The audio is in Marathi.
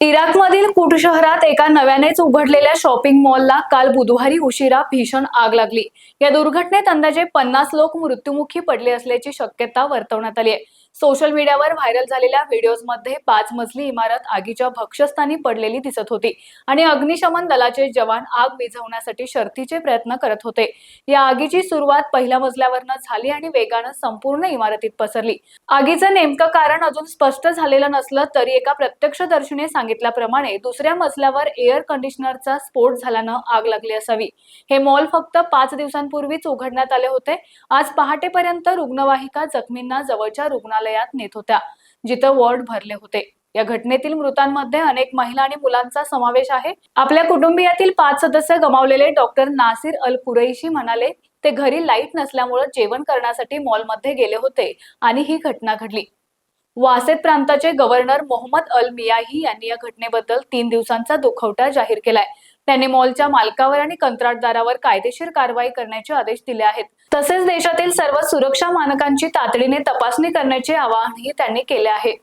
इराकमधील कुट शहरात एका नव्यानेच उघडलेल्या शॉपिंग मॉलला काल बुधवारी उशिरा भीषण आग लागली. या दुर्घटनेत अंदाजे पन्नास लोक मृत्युमुखी पडले असल्याची शक्यता वर्तवण्यात आली आहे. सोशल मीडियावर व्हायरल झालेल्या व्हिडिओजमध्ये पाच मजली इमारत आगीच्या भक्षस्थानी पडलेली दिसत होती आणि अग्निशमन दलाचे जवान आग विझवण्यासाठी शर्थीचे प्रयत्न करत होते. या आगीची सुरुवात पहिल्या मजल्यावरनं झाली आणि वेगानं संपूर्ण इमारतीत पसरली. आगीचं नेमकं कारण अजून स्पष्ट झालेलं नसलं तरी एका प्रत्यक्षदर्शीने सांगितल्याप्रमाणे दुसऱ्या मजल्यावर एअर कंडिशनरचा स्फोट झाल्यानं आग लागली असावी. हे मॉल फक्त पाच दिवसांपूर्वीच उघडण्यात आले होते. आज पहाटेपर्यंत रुग्णवाहिका जखमींना जवळच्या रुग्णालयात नेत होत्या जिथं वॉर्ड भरले होते. या घटनेतील मृतांमध्ये अनेक महिला आणि मुलांचा समावेश आहे. आपल्या कुटुंबियातील पाच सदस्य गमावलेले डॉक्टर नासिर अल कुरैशी म्हणाले ते घरी लाइट नसल्यामुळे जेवण करण्यासाठी मॉलमध्ये गेले होते आणि ही घटना घडली. वासेत प्रांताचे गव्हर्नर मोहम्मद अल मियाही यांनी या घटनेबद्दल तीन दिवसांचा दुखवटा जाहीर केलाय. त्यांनी मॉलच्या मालकावर आणि कंत्राटदारावर कायदेशीर कारवाई करण्याचे आदेश दिले आहेत. तसेच देशातील सर्व सुरक्षा मानकांची तातडीने तपासणी करण्याचे आवाहनही त्यांनी केले आहे.